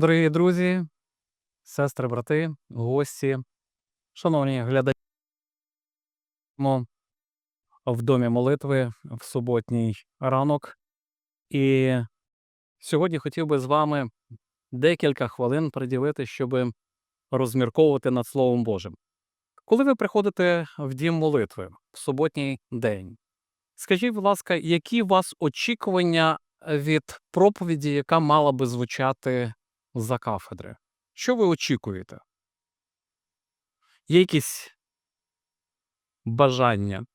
Дорогі друзі, сестри, брати, гості, шановні глядачі в домі молитви в суботній ранок. І сьогодні хотів би з вами декілька хвилин приділити, щоб розмірковувати над Словом Божим. Коли ви приходите в дім молитви в суботній день, скажіть, будь ласка, які у вас очікування від проповіді, яка мала би звучати за кафедри? Що ви очікуєте? Є якісь бажання?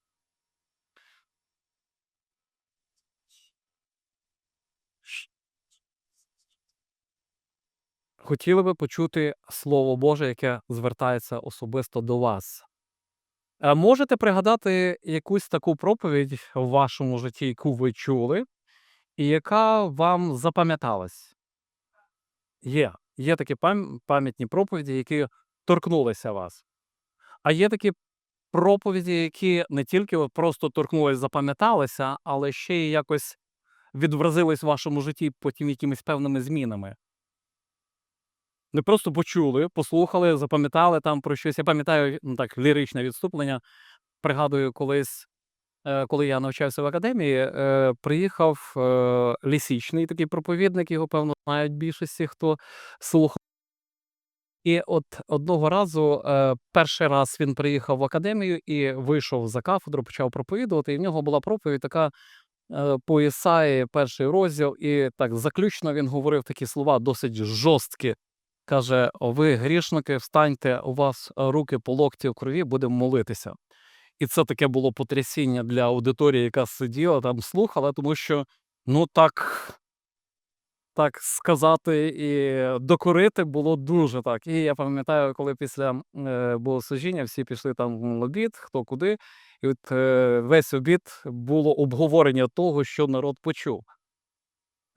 Хотіли би почути Слово Боже, яке звертається особисто до вас. Е, можете пригадати якусь таку проповідь в вашому житті, яку ви чули, і яка вам запам'яталась? Є. Є такі пам'ятні проповіді, які торкнулися вас. А є такі проповіді, які не тільки просто торкнулись, запам'яталися, але ще й якось відобразились в вашому житті потім якимись певними змінами. Не просто почули, послухали, запам'ятали там про щось. Я пам'ятаю, ну так, ліричне відступлення. Пригадую, колись, коли я навчався в академії, е, приїхав е, лісічний такий проповідник, його, певно, знають більшості, хто слухав. І от одного разу, е, перший раз він приїхав в академію і вийшов за кафедру, почав проповідувати, і в нього була проповідь така е, по Ісаї, перший розділ, і так заключно він говорив такі слова досить жорсткі. Каже: ви грішники, встаньте, у вас е, руки по локті в крові, будемо молитися. І це таке було потрясіння для аудиторії, яка сиділа там, слухала, тому що ну так, так сказати і докорити було дуже так. І я пам'ятаю, коли після е, богослужіння всі пішли там в обід, хто куди, і от е, весь обід було обговорення того, що народ почув.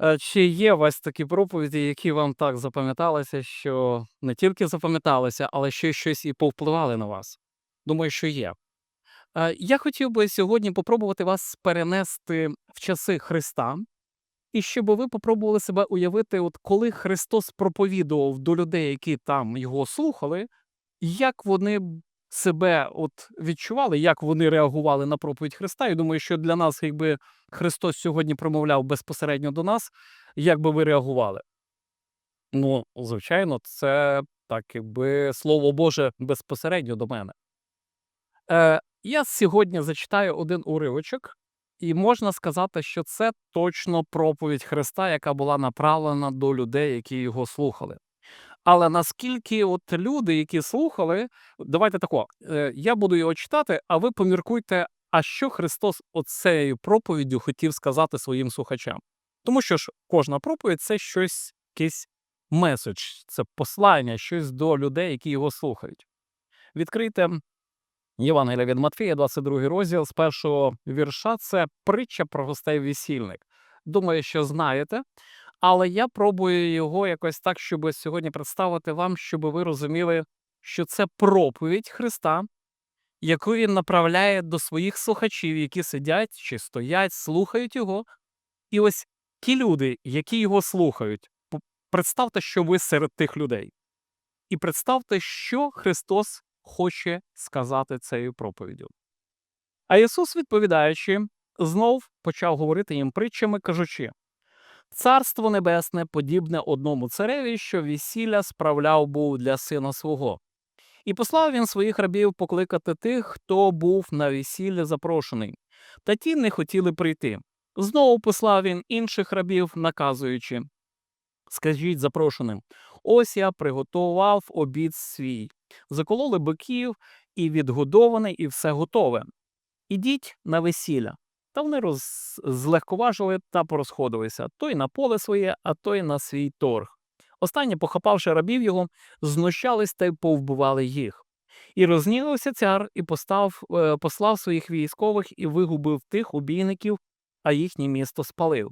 Е, Чи є у вас такі проповіді, які вам так запам'яталися, що не тільки запам'яталися, але ще щось і повпливали на вас? Думаю, що є. Е, Я хотів би сьогодні попробувати вас перенести в часи Христа, і щоб ви попробували себе уявити, от коли Христос проповідував до людей, які там його слухали, як вони себе от відчували, як вони реагували на проповідь Христа. І думаю, що для нас, якби Христос сьогодні промовляв безпосередньо до нас, як би ви реагували? Ну, звичайно, це так, якби Слово Боже безпосередньо до мене. Е, я сьогодні зачитаю один уривочок, і можна сказати, що це точно проповідь Христа, яка була направлена до людей, які його слухали. Але наскільки от люди, які слухали, давайте тако, е, я буду його читати, а ви поміркуйте, а що Христос оцею проповіддю хотів сказати своїм слухачам. Тому що ж кожна проповідь це щось, якийсь меседж, це послання, щось до людей, які його слухають. Відкрийте Євангелія від Матфія, 22 розділ, з першого вірша, це притча про гостей весільник. Думаю, що знаєте. Але я пробую його якось так, щоб сьогодні представити вам, щоб ви розуміли, що це проповідь Христа, яку він направляє до своїх слухачів, які сидять чи стоять, слухають його. І ось ті люди, які його слухають, представте, що ви серед тих людей. І представте, що Христос хоче сказати цією проповіддю. А Ісус, відповідаючи, знов почав говорити їм притчами, кажучи. Царство небесне подібне одному цареві, що весілля справляв був для сина свого. І послав він своїх рабів покликати тих, хто був на весілля запрошений. Та ті не хотіли прийти. Знову послав він інших рабів, наказуючи Скажіть запрошеним: ось я приготував обід свій, закололи биків, і відгодоване, і все готове. Ідіть на весілля. Та вони роз... злегковажили та порозходилися той на поле своє, а той на свій торг. Останні, похапавши рабів його, знущались та й повбивали їх. І рознігався цар, і постав, е, послав своїх військових і вигубив тих убійників, а їхнє місто спалив.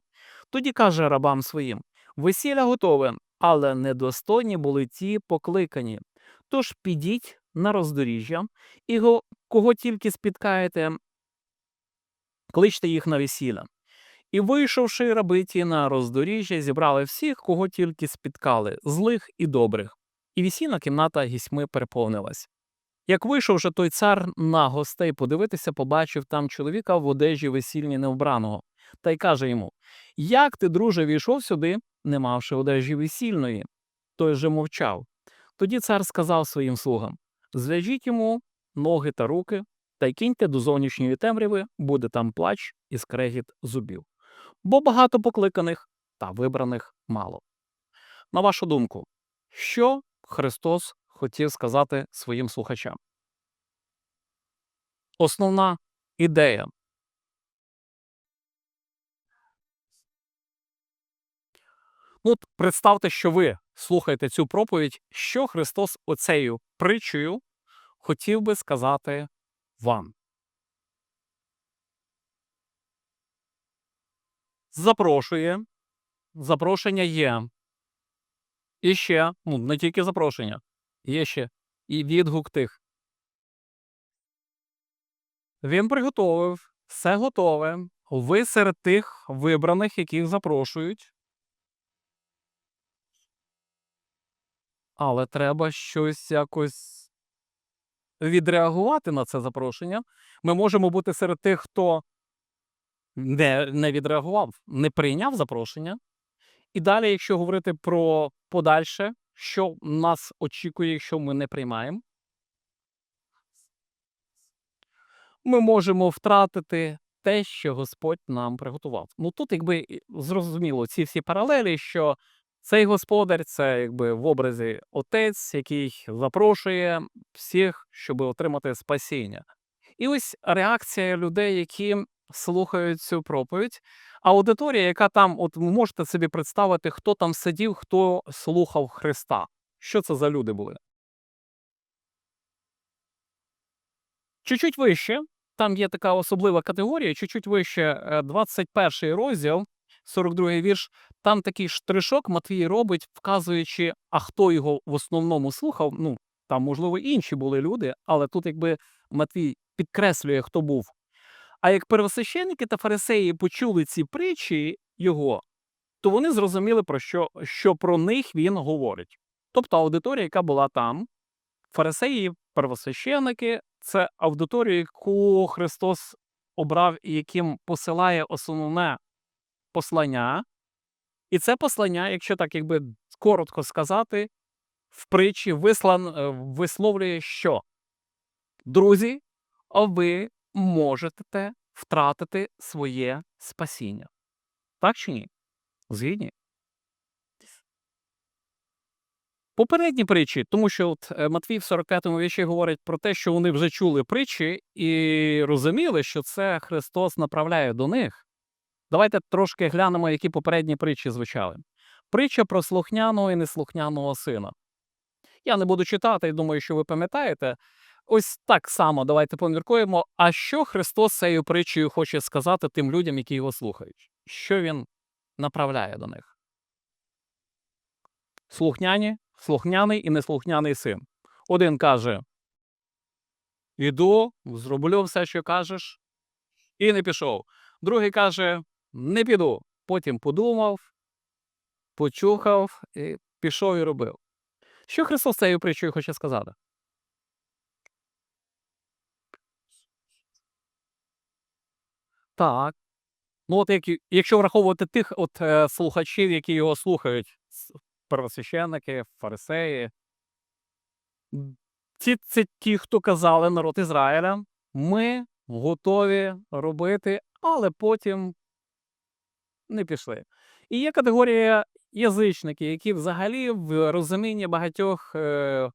Тоді каже рабам своїм: Весілля готове, але недостойні були ті покликані. Тож підіть на роздоріжжя, і кого тільки спіткаєте, кличте їх на весілля. І, вийшовши, раби ті на роздоріжжя, зібрали всіх, кого тільки спіткали, злих і добрих, і весільна кімната гісьми переповнилась. Як вийшов же той цар на гостей подивитися, побачив там чоловіка в одежі весільні невбраного, та й каже йому: Як ти, друже, війшов сюди, не мавши одежі весільної? Той же мовчав. Тоді цар сказав своїм слугам: Зв'яжіть йому ноги та руки, та й кіньте до зовнішньої темряви, буде там плач і скрегіт зубів. Бо багато покликаних та вибраних мало. На вашу думку, що Христос хотів сказати своїм слухачам? Основна ідея. От представте, що ви слухаєте цю проповідь, що Христос оцею притчею хотів би сказати вам. Запрошує. Запрошення є. І ще, ну, не тільки запрошення, є ще і відгук тих. Він приготовив, все готове. Ви серед тих вибраних, яких запрошують. Але треба щось якось відреагувати на це запрошення. Ми можемо бути серед тих, хто не, не відреагував, не прийняв запрошення. І далі, якщо говорити про подальше, що нас очікує, якщо ми не приймаємо, ми можемо втратити те, що Господь нам приготував. Ну тут, якби зрозуміло, ці всі паралелі, що цей господар це якби в образі отець, який запрошує всіх, щоб отримати спасіння. І ось реакція людей, які слухають цю проповідь. Аудиторія, яка там, от ви можете собі представити, хто там сидів, хто слухав Христа. Що це за люди були? Чуть-чуть вище, там є така особлива категорія, чуть-чуть вище, е, 21 розділ, 42 вірш. Там такий штришок Матвій робить, вказуючи, а хто його в основному слухав. Ну, там, можливо, інші були люди, але тут, якби Матвій підкреслює, хто був. А як первосвященники та фарисеї почули ці притчі його, то вони зрозуміли, про що, що про них він говорить. Тобто аудиторія, яка була там, фарисеї, первосвященники це аудиторія, яку Христос обрав і яким посилає основне послання. І це послання, якщо так якби коротко сказати, в притчі вислан, е, висловлює, що друзі, ви можете втратити своє спасіння. Так чи ні? Згідні? Попередні притчі, тому що от е, Матвій в 45-му вірші говорить про те, що вони вже чули притчі і розуміли, що це Христос направляє до них. Давайте трошки глянемо, які попередні притчі звучали. Притча про слухняного і неслухняного сина. Я не буду читати, і думаю, що ви пам'ятаєте. Ось так само давайте поміркуємо. А що Христос цією притчею хоче сказати тим людям, які його слухають? Що він направляє до них? Слухняні, слухняний і неслухняний син. Один каже: Іду, зроблю все, що кажеш, і не пішов. Другий каже: Не піду. Потім подумав, почухав, і пішов і робив. Що Христос цією притчею хоче сказати? Так. Ну, от як, якщо враховувати тих от е, слухачів, які його слухають, первосвященники, фарисеї, ці це ті, хто казали народ Ізраїля, ми готові робити, але потім не пішли. І є категорія язичники, які взагалі в розумінні багатьох е,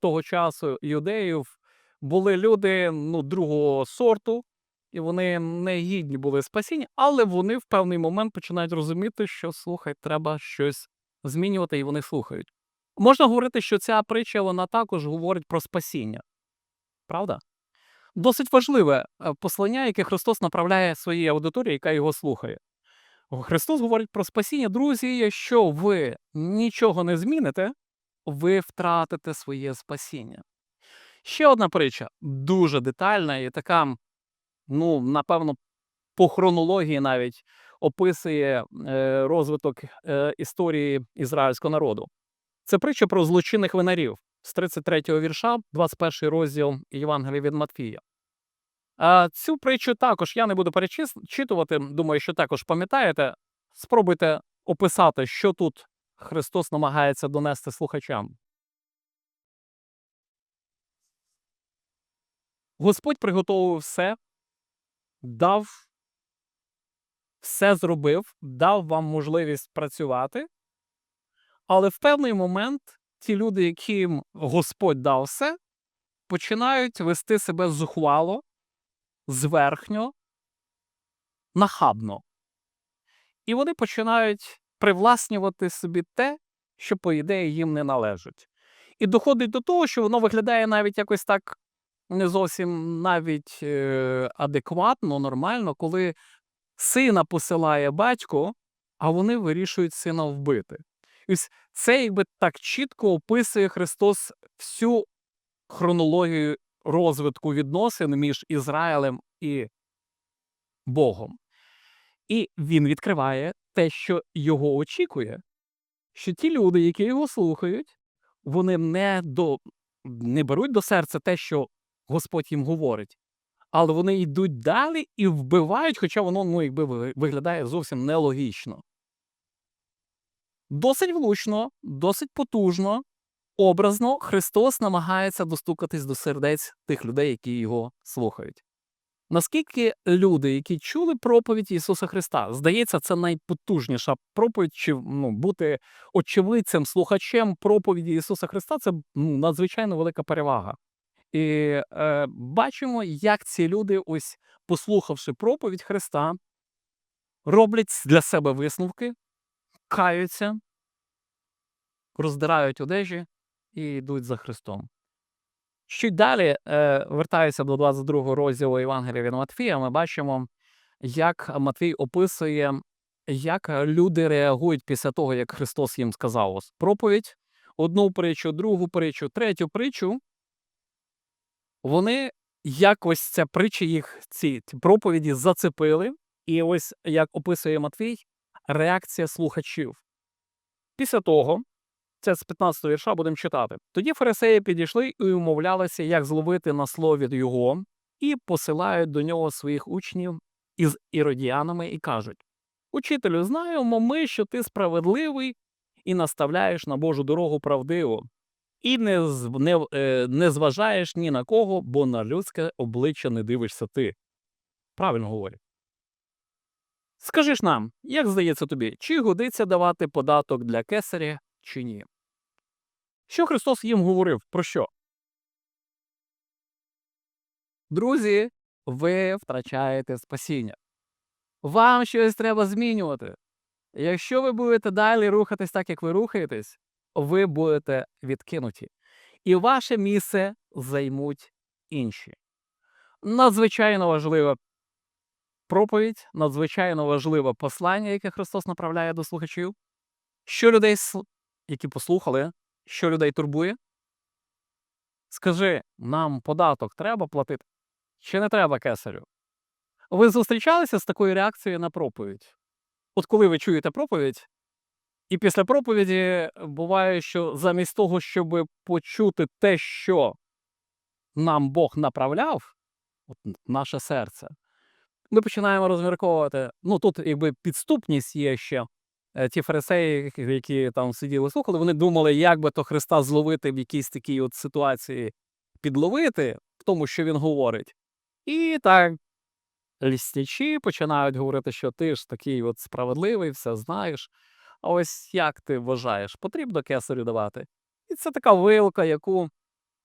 того часу юдеїв були люди ну, другого сорту, і вони не гідні були спасіння, але вони в певний момент починають розуміти, що слухай, треба щось змінювати, і вони слухають. Можна говорити, що ця притча вона також говорить про спасіння. Правда? Досить важливе е, послання, яке Христос направляє своїй аудиторії, яка його слухає. Христос говорить про спасіння, друзі, якщо ви нічого не зміните, ви втратите своє спасіння. Ще одна притча, дуже детальна і така, ну, напевно, по хронології навіть описує е, розвиток е, історії ізраїльського народу. Це притча про злочинних винарів з 33-го вірша, 21 розділ Євангелія від Матфія. Цю притчу також я не буду перечитувати, думаю, що також пам'ятаєте. Спробуйте описати, що тут Христос намагається донести слухачам. Господь приготовив все, дав, все зробив, дав вам можливість працювати, але в певний момент ті люди, яким Господь дав все, починають вести себе зухвало, зверхньо, нахабно. І вони починають привласнювати собі те, що, по ідеї, їм не належить. І доходить до того, що воно виглядає навіть якось так не зовсім навіть е, адекватно, нормально, коли сина посилає батько, а вони вирішують сина вбити. І ось це якби так чітко описує Христос всю хронологію розвитку відносин між Ізраїлем і Богом. І він відкриває те, що його очікує, що ті люди, які його слухають, вони не, до, не беруть до серця те, що Господь їм говорить, але вони йдуть далі і вбивають, хоча воно ну, якби виглядає зовсім нелогічно. Досить влучно, досить потужно, образно Христос намагається достукатись до сердець тих людей, які його слухають. Наскільки люди, які чули проповідь Ісуса Христа, здається, це найпотужніша проповідь, чи ну, бути очевидцем, слухачем проповіді Ісуса Христа це ну, надзвичайно велика перевага. І е, бачимо, як ці люди, ось послухавши проповідь Христа, роблять для себе висновки, каються, роздирають одежі і йдуть за Христом. Чуть далі, е, вертаюся до 22 розділу Євангелія від Матфія, ми бачимо, як Матвій описує, як люди реагують після того, як Христос їм сказав проповідь, одну притчу, другу притчу, третю притчу. Вони якось ця притча їх ці проповіді зацепили, і ось як описує Матвій, реакція слухачів. Після того, це з 15-го вірша будемо читати. Тоді фарисеї підійшли і умовлялися, як зловити на слові його, і посилають до нього своїх учнів із іродіанами і кажуть: Учителю, знаємо ми, що ти справедливий і наставляєш на Божу дорогу правдиво, і не, не, е, не зважаєш ні на кого, бо на людське обличчя не дивишся ти. Правильно говорю. Скажи ж нам, як здається тобі, чи годиться давати податок для кесаря, чи ні? Що Христос їм говорив? Про що? Друзі, ви втрачаєте спасіння. Вам щось треба змінювати. Якщо ви будете далі рухатись так, як ви рухаєтесь, ви будете відкинуті. І ваше місце займуть інші. Надзвичайно важлива проповідь, надзвичайно важливе послання, яке Христос направляє до слухачів. Що людей, які послухали, що людей турбує? Скажи, нам податок треба платити? Чи не треба кесарю? Ви зустрічалися з такою реакцією на проповідь? От коли ви чуєте проповідь, і після проповіді буває, що замість того, щоб почути те, що нам Бог направляв, от наше серце, ми починаємо розмірковувати. Ну тут якби підступність є ще. Е, Ті фарисеї, які- там сиділи, слухали, вони думали, як би то Христа зловити в якійсь такій от ситуації, підловити в тому, що він говорить. І так лістячі починають говорити, що ти ж такий от справедливий, все знаєш. А ось як ти вважаєш, потрібно кесарю давати? І це така вилка, яку,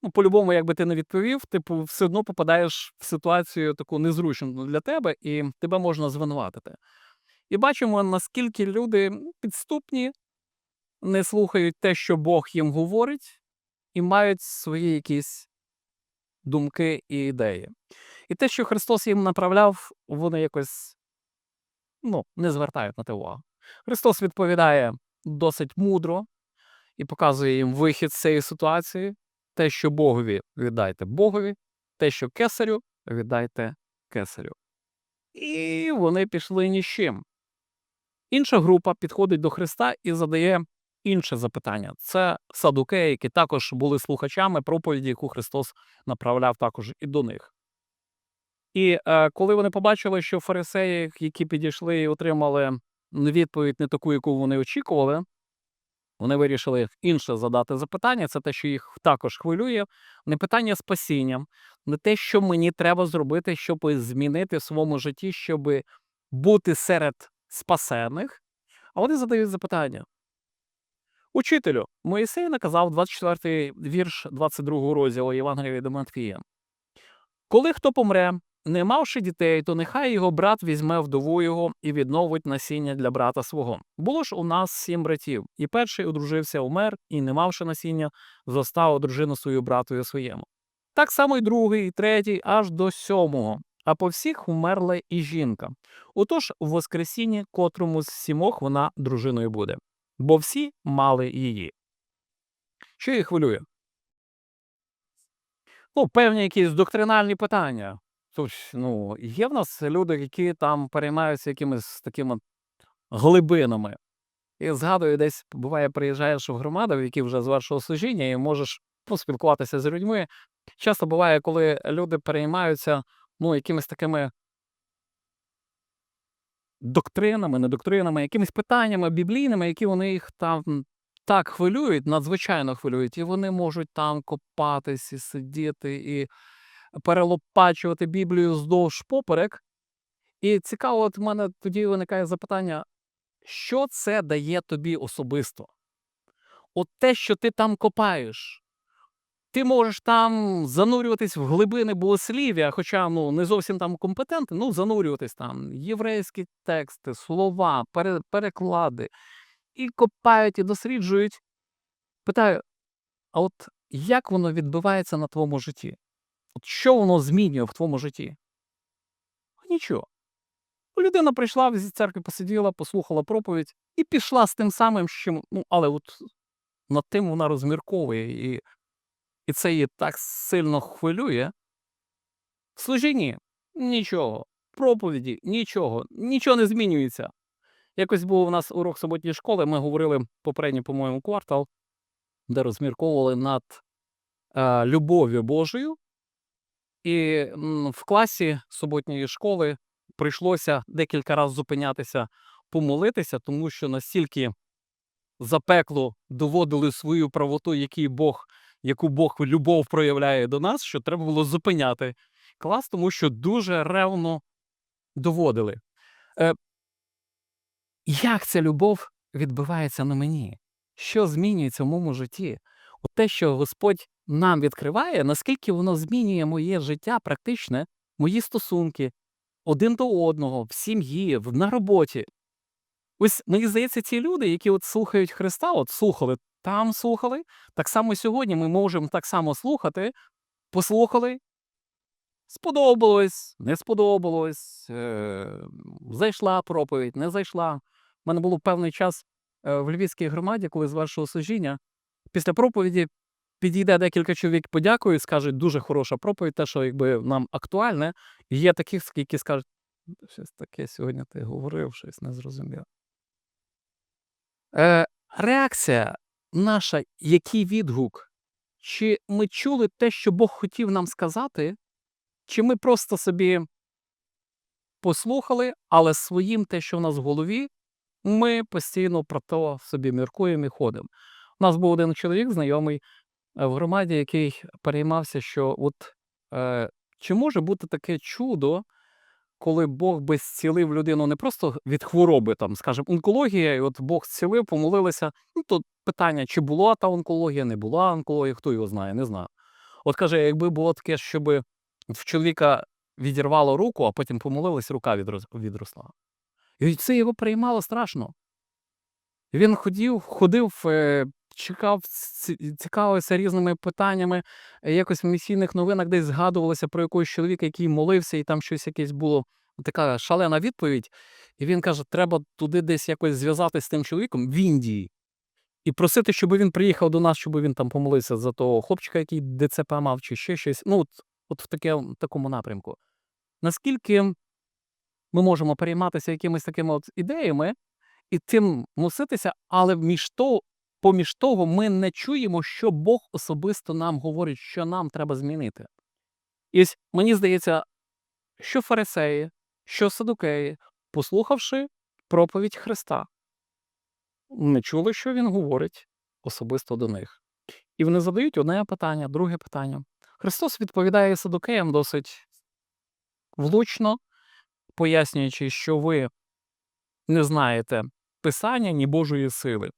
ну, по-любому, якби ти не відповів, ти все одно попадаєш в ситуацію таку незручну для тебе, і тебе можна звинуватити. І бачимо, наскільки люди підступні, не слухають те, що Бог їм говорить, і мають свої якісь думки і ідеї. І те, що Христос їм направляв, вони якось ну, не звертають на те увагу. Христос відповідає досить мудро і показує їм вихід з цієї ситуації. Те, що Богові віддайте Богові, те, що кесарю, віддайте кесарю. І вони пішли ні з чим. Інша група підходить до Христа і задає інше запитання. Це садукеї, які також були слухачами проповіді, яку Христос направляв також і до них. І е, коли вони побачили, що фарисеї, які підійшли і отримали відповідь не таку, яку вони очікували, вони вирішили інше задати запитання. Це те, що їх також хвилює. Не питання спасіння, не те, що мені треба зробити, щоб змінити в своєму житті, щоб бути серед спасених. А вони задають запитання. Учителю, Моїсей наказав 24 вірш 22 розділу Євангелія від Матфія. Коли хто помре, не мавши дітей, то нехай його брат візьме вдову його і відновить насіння для брата свого. Було ж у нас сім братів, і перший одружився, умер, і, не мавши насіння, зостав дружину свою братові своєму. Так само й другий, і третій, аж до сьомого. А по всіх умерла і жінка. Отож, в Воскресінні котрому з сімох вона дружиною буде, бо всі мали її. Що їх хвилює? Ну, певні якісь доктринальні питання. Тож, ну, є в нас люди, які там переймаються якимись такими глибинами. І згадую, десь буває, приїжджаєш в громаду, в які вже звершило служіння, і можеш поспілкуватися з людьми. Часто буває, коли люди переймаються ну, якимись такими доктринами, не доктринами, якимись питаннями біблійними, які вони їх там так хвилюють, надзвичайно хвилюють, і вони можуть там копатись і сидіти, і перелопачувати Біблію здовж поперек. І цікаво, от в мене тоді виникає запитання, що це дає тобі особисто? От те, що ти там копаєш, ти можеш там занурюватись в глибини богослів'я, хоча ну, не зовсім там компетентний, ну занурюватись там, єврейські тексти, слова, пере, переклади, і копають, і досліджують. Питаю, а от як воно відбувається на твоєму житті? От що воно змінює в твоєму житті? Нічого. Людина прийшла зі церкви, посиділа, послухала проповідь і пішла з тим самим, що, ну, але от над тим вона розмірковує, і, і це її так сильно хвилює. Служінні нічого, проповіді нічого, нічого не змінюється. Якось був у нас урок суботньої школи, ми говорили попередній, по-моєму, квартал, де розмірковували над е, любов'ю Божою. І в класі суботньої школи прийшлося декілька разів зупинятися, помолитися, тому що настільки запекло доводили свою правоту, який Бог, яку Бог любов проявляє до нас, що треба було зупиняти клас, тому що дуже ревно доводили. Е, як ця любов відбивається на мені? Що змінюється в моєму житті? Те, що Господь нам відкриває, наскільки воно змінює моє життя, практичне, мої стосунки один до одного, в сім'ї, на роботі. Ось мені здається, ці люди, які от слухають Христа, от слухали, там слухали, так само сьогодні ми можемо так само слухати, послухали, сподобалось, не сподобалось, е, зайшла проповідь, не зайшла. У мене було певний час е, в Львівській громаді, коли звершило служіння. Після проповіді підійде декілька чоловік, подякують, скажуть, дуже хороша проповідь, те, що якби нам актуальне. І є таких, які скажуть, «Ну, щось таке сьогодні ти говорив, щось не зрозуміло. Е, реакція наша, який відгук? Чи ми чули те, що Бог хотів нам сказати, чи ми просто собі послухали, але своїм те, що в нас в голові, ми постійно про то собі міркуємо і ходимо. У нас був один чоловік, знайомий е, в громаді, який переймався, що от е, чи може бути таке чудо, коли Бог би зцілив людину не просто від хвороби, там, скажімо, онкологія, і от Бог зцілив, помолилися. Ну, то питання, чи була та онкологія, не була онкологія, хто його знає, не знаю. От каже, якби було таке, щоб в чоловіка відірвало руку, а потім помолились, рука відросла. І це його приймало страшно. Він ходив, ходив, е, чекав, цікавився різними питаннями. Якось в місійних новинах десь згадувалося про якогось чоловіка, який молився, і там щось якесь було така шалена відповідь. І він каже: треба туди десь якось зв'язатися з тим чоловіком в Індії і просити, щоб він приїхав до нас, щоб він там помолився за того хлопчика, який ДЦП мав, чи ще щось. Ну, от, от в таке, такому напрямку. Наскільки ми можемо перейматися якимись такими от ідеями, і тим носитися, але між того, поміж того ми не чуємо, що Бог особисто нам говорить, що нам треба змінити. І ось мені здається, що фарисеї, що садукеї, послухавши проповідь Христа, не чули, що він говорить особисто до них. І вони задають одне питання, друге питання. Христос відповідає садукеям досить влучно, пояснюючи, що ви не знаєте Писання, ні Божої сили,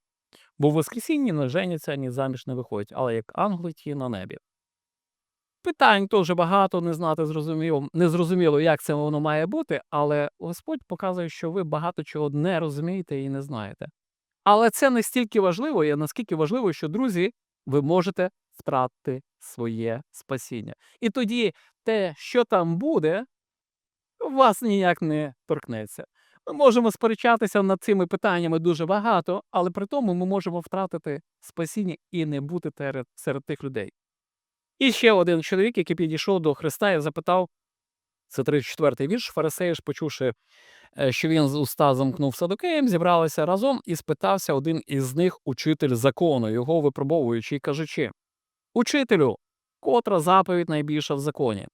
бо в Воскресінні не женяться, ні заміж не виходять, але як ангели ті на небі. Питань теж багато, не знати зрозуміло, не зрозуміло, як це воно має бути, але Господь показує, що ви багато чого не розумієте і не знаєте. Але це не стільки важливо, і наскільки важливо, що, друзі, ви можете втратити своє спасіння. І тоді те, що там буде, вас ніяк не торкнеться. Ми можемо сперечатися над цими питаннями дуже багато, але при тому ми можемо втратити спасіння і не бути серед тих людей. І ще один чоловік, який підійшов до Христа і запитав, це 34-й вірш, фарисеї ж, почувши, е, що він з уста замкнув садокеєм, зібралися разом і спитався один із них, учитель закону, його випробовуючи, і кажучи: Учителю, котра заповідь найбільша в законі?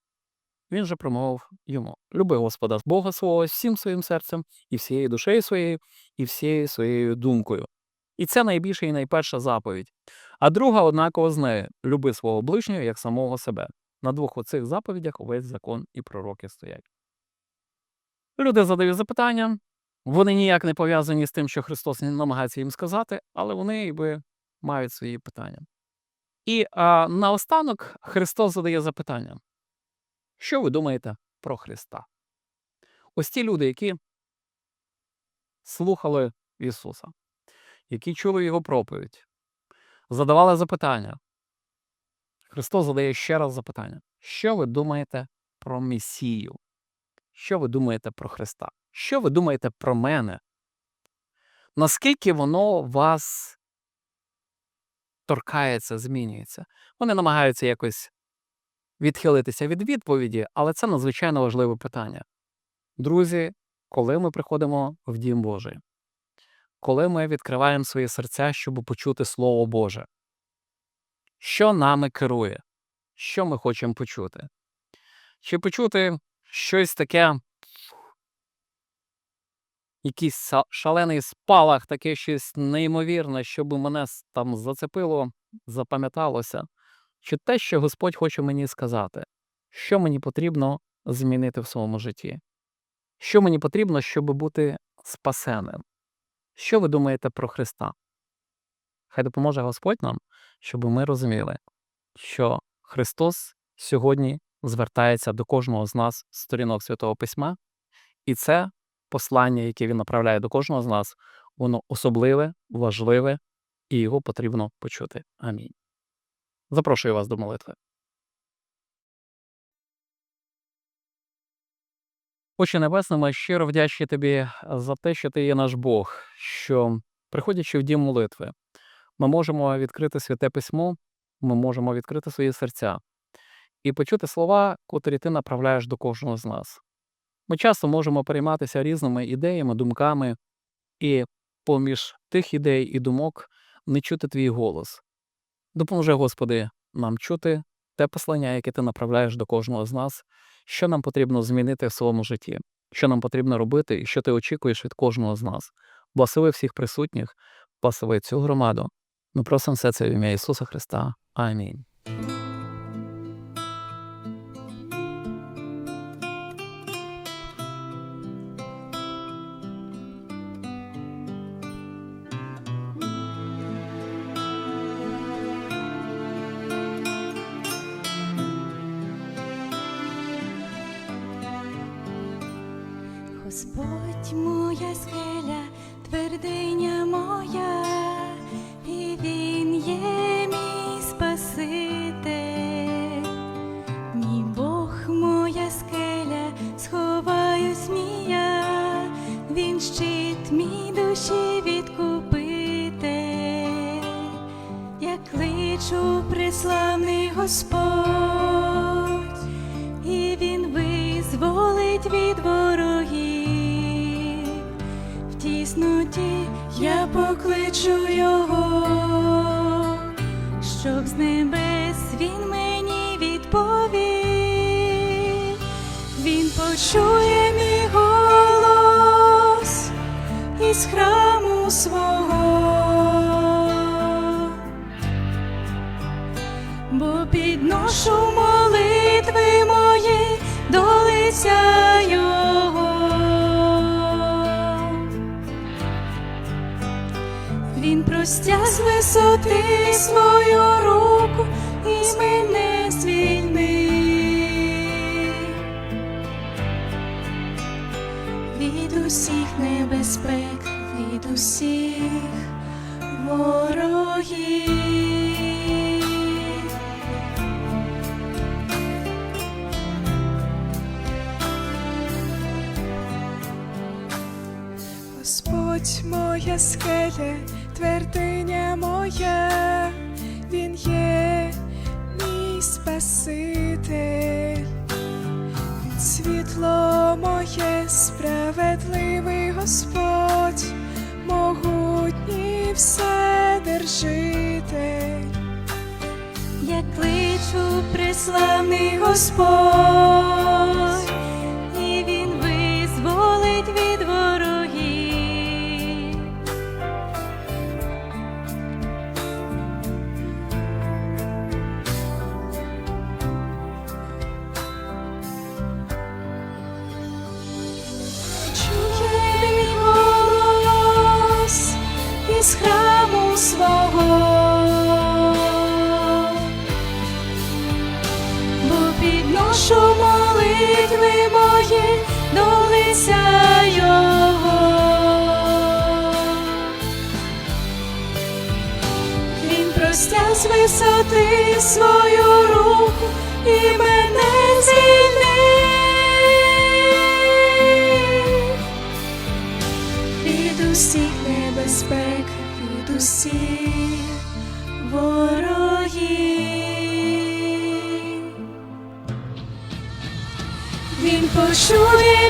Він же промовив йому: Люби Господа Бога свого всім своїм серцем, і всією душею своєю, і всією своєю думкою. І це найбільша і найперша заповідь. А друга однаково з нею люби свого ближнього як самого себе. На двох оцих заповідях увесь закон і пророки стоять. Люди задають запитання, вони ніяк не пов'язані з тим, що Христос намагається їм сказати, але вони якби мають свої питання. І а, наостанок Христос задає запитання: що ви думаєте про Христа? Ось ті люди, які слухали Ісуса, які чули Його проповідь, задавали запитання. Христос задає ще раз запитання: що ви думаєте про Месію? Що ви думаєте про Христа? Що ви думаєте про мене? Наскільки воно вас торкається, змінюється? Вони намагаються якось відхилитися від відповіді, але це надзвичайно важливе питання. Друзі, коли ми приходимо в Дім Божий, коли ми відкриваємо свої серця, щоб почути Слово Боже, що нами керує? Що ми хочемо почути? Чи почути щось таке, якийсь шалений спалах, таке щось неймовірне, щоб мене там зацепило, запам'яталося? Чи те, що Господь хоче мені сказати? Що мені потрібно змінити в своєму житті? Що мені потрібно, щоб бути спасеним? Що ви думаєте про Христа? Хай допоможе Господь нам, щоб ми розуміли, що Христос сьогодні звертається до кожного з нас з сторінок Святого Письма, і це послання, яке він направляє до кожного з нас, воно особливе, важливе, і його потрібно почути. Амінь. Запрошую вас до молитви. Отче Небесний, ми щиро вдячні тобі за те, що ти є наш Бог, що, приходячи в дім молитви, ми можемо відкрити святе письмо, ми можемо відкрити свої серця і почути слова, котрі ти направляєш до кожного з нас. Ми часто можемо перейматися різними ідеями, думками, і поміж тих ідей і думок не чути твій голос. Допоможи, Господи, нам чути те послання, яке ти направляєш до кожного з нас, що нам потрібно змінити в своєму житті, що нам потрібно робити і що ти очікуєш від кожного з нас. Благослови всіх присутніх, благослови цю громаду. Ми просимо все це в ім'я Ісуса Христа. Амінь. Мій душі відкупити, я кличу преславний Господь, і він визволить від ворогів. В тісноті, я покличу його, Він простяг з висоти свою руку і мене звільнив від усіх небезпек, від усіх ворогів. Господь моя скеля, твердиня моя, Він є мій Спаситель, світло моє, справедливий Господь, могутній вседержитель. Я кличу преславний Господь, з висоти свою руку і мене звільнив від усіх небезпек, від усіх ворогів. Він почує